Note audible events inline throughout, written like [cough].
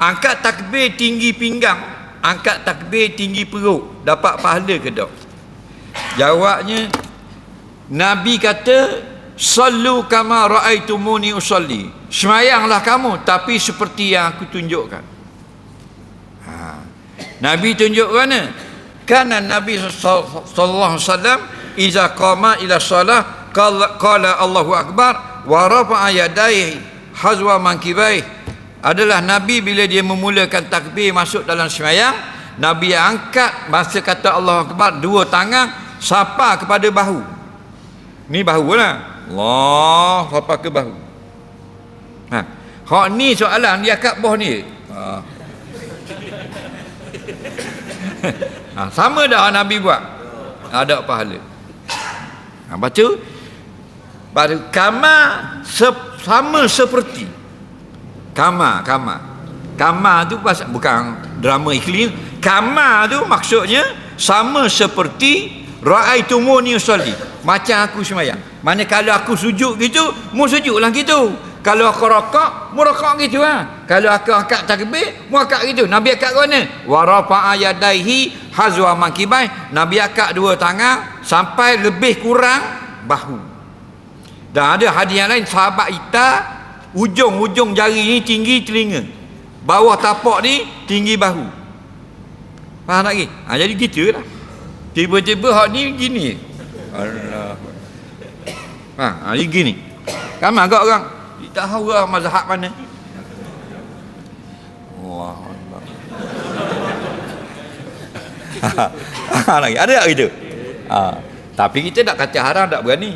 angkat takbir tinggi pinggang angkat takbir tinggi perut. Dapat pahala ke tak? Jawabnya Nabi kata sallu kama raaitumuni usalli. Semayanglah kamu tapi seperti yang aku tunjukkan. Ha. Nabi tunjuk mana? Kana Nabi wasallam iza qama ila salah qala, Allahu akbar wa rafa'a yadayhi hazwa mankibai adalah Nabi bila dia memulakan takbir masuk dalam semayang Nabi angkat masa kata Allah Akbar dua tangan sapa kepada bahu ni bahu lah Allah sapa ke bahu ha. Hak ni soalan dia kat bawah ni ha. [laughs] ha. sama dah Nabi buat ada pahala ha. baca baru kama se sama seperti Kama, kama. Kama tu pas, bukan drama iklim. Kama tu maksudnya sama seperti ra'aitumuni usolli. Macam aku semayang. Mana kalau aku sujud gitu, mu sujudlah gitu. Kalau aku rokok, mu rokok gitu ha. Kalau aku angkat takbir, mu angkat gitu. Nabi angkat mana? Wa rafa'a yadaihi hazwa mankibai. Nabi angkat dua tangan sampai lebih kurang bahu. Dan ada hadis yang lain sahabat Ita ujung-ujung jari ni tinggi telinga. Bawah tapak ni tinggi bahu. Faham tak lagi? Ha, jadi gitu lah. Tiba-tiba hak ni gini. Allah ha, ha, jadi gini. Kan agak orang. Tak tahu lah mazhab mana. Wah, ha, lagi. Ada tak gitu ha, tapi kita nak kata haram tak berani.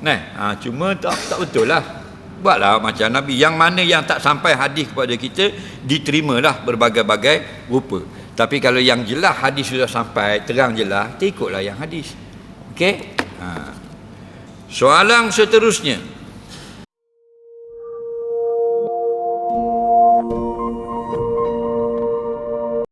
Nah ha, cuma tak tak betul lah buatlah macam Nabi. Yang mana yang tak sampai hadis kepada kita diterimalah berbagai-bagai rupa. Tapi kalau yang jelas hadis sudah sampai terang jelas kita ikutlah yang hadis. Ok ha. soalan seterusnya